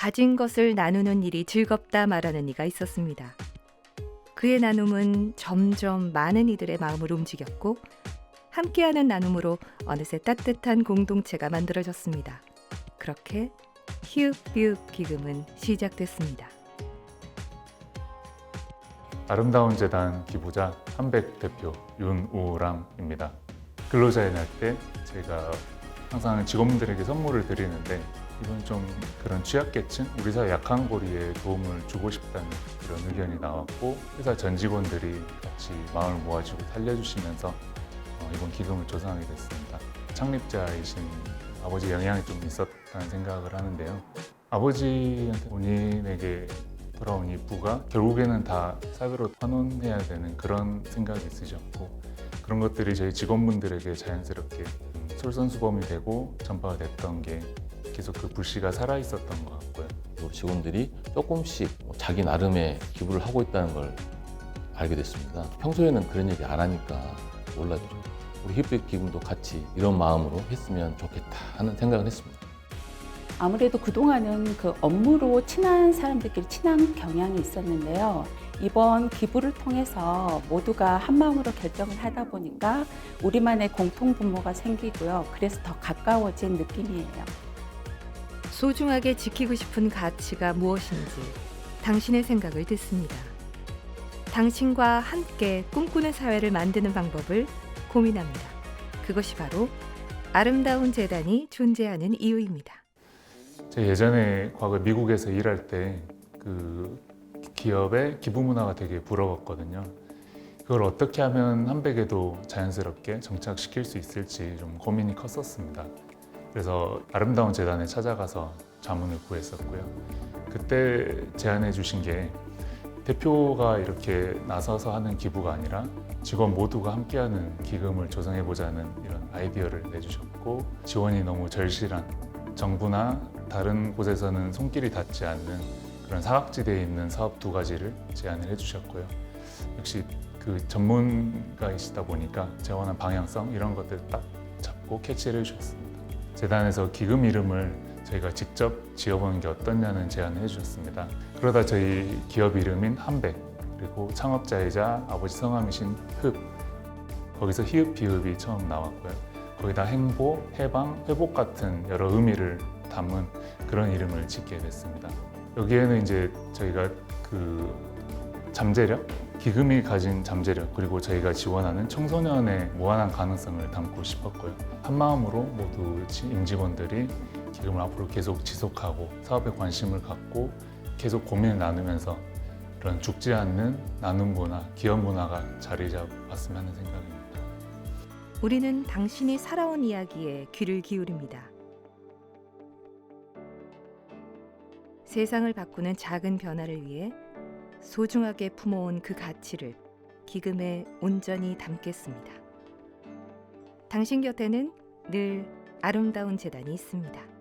가진 것을 나누는 일이 즐겁다 말하는 이가 있었습니다. 그의 나눔은 점점 많은 이들의 마음을 움직였고 함께하는 나눔으로 어느새 따뜻한 공동체가 만들어졌습니다. 그렇게 히읗비읍 기금은 시작됐습니다. 아름다운 재단 기부자 한백 대표 윤우람입니다. 근로자의 날 때 제가 항상 직원분들에게 선물을 드리는데 이번 좀 그런 취약계층, 우리 사회 약한 고리에 도움을 주고 싶다는 그런 의견이 나왔고 회사 전 직원들이 같이 마음을 모아주고 살려주시면서 어, 이번 기금을 조성하게 됐습니다. 창립자이신 아버지 영향이 좀 있었다는 생각을 하는데요. 아버지한테 본인에게 돌아온 이 부가 결국에는 다 사회로 환원해야 되는 그런 생각이 있으셨고 그런 것들이 저희 직원분들에게 자연스럽게 솔선수범이 되고 전파가 됐던 게 계속 그 불씨가 살아 있었던 것 같고요. 직원들이 조금씩 뭐 자기 나름의 기부를 하고 있다는 걸 알게 됐습니다. 평소에는 그런 얘기 안 하니까 몰랐죠. 우리 힙백 기금도 같이 이런 마음으로 했으면 좋겠다 하는 생각을 했습니다. 아무래도 그동안은 그 업무로 친한 사람들끼리 친한 경향이 있었는데요. 이번 기부를 통해서 모두가 한 마음으로 결정을 하다 보니까 우리만의 공통 분모가 생기고요. 그래서 더 가까워진 느낌이에요. 소중하게 지키고 싶은 가치가 무엇인지 당신의 생각을 듣습니다. 당신과 함께 꿈꾸는 사회를 만드는 방법을 고민합니다. 그것이 바로 아름다운 재단이 존재하는 이유입니다. 제가 예전에 과거 미국에서 일할 때 그 기업의 기부 문화가 되게 부러웠거든요. 그걸 어떻게 하면 한백에도 자연스럽게 정착시킬 수 있을지 좀 고민이 컸었습니다. 그래서 아름다운 재단에 찾아가서 자문을 구했었고요. 그때 제안해 주신 게 대표가 이렇게 나서서 하는 기부가 아니라 직원 모두가 함께하는 기금을 조성해 보자는 이런 아이디어를 내주셨고 지원이 너무 절실한 정부나 다른 곳에서는 손길이 닿지 않는 그런 사각지대에 있는 사업 두 가지를 제안을 해주셨고요. 역시 그 전문가이시다 보니까 원하는 방향성 이런 것들 딱 잡고 캐치를 해주셨습니다. 재단에서 기금 이름을 저희가 직접 지어보는 게 어떻냐는 제안을 해주셨습니다. 그러다 저희 기업 이름인 한백 그리고 창업자이자 아버지 성함이신 흡 거기서 히읗 비읍이 처음 나왔고요. 거기다 행보, 해방, 회복 같은 여러 의미를 담은 그런 이름을 짓게 됐습니다. 여기에는 이제 저희가 그 잠재력, 기금이 가진 잠재력 그리고 저희가 지원하는 청소년의 무한한 가능성을 담고 싶었고요. 한 마음으로 모두 지- 임직원들이 기금을 앞으로 계속 지속하고 사업에 관심을 갖고 계속 고민을 나누면서 그런 죽지 않는 나눔 문화, 기업 문화가 자리 잡았으면 하는 생각입니다. 우리는 당신이 살아온 이야기에 귀를 기울입니다. 세상을 바꾸는 작은 변화를 위해 소중하게 품어온 그 가치를 기금에 온전히 담겠습니다. 당신 곁에는 늘 아름다운 재단이 있습니다.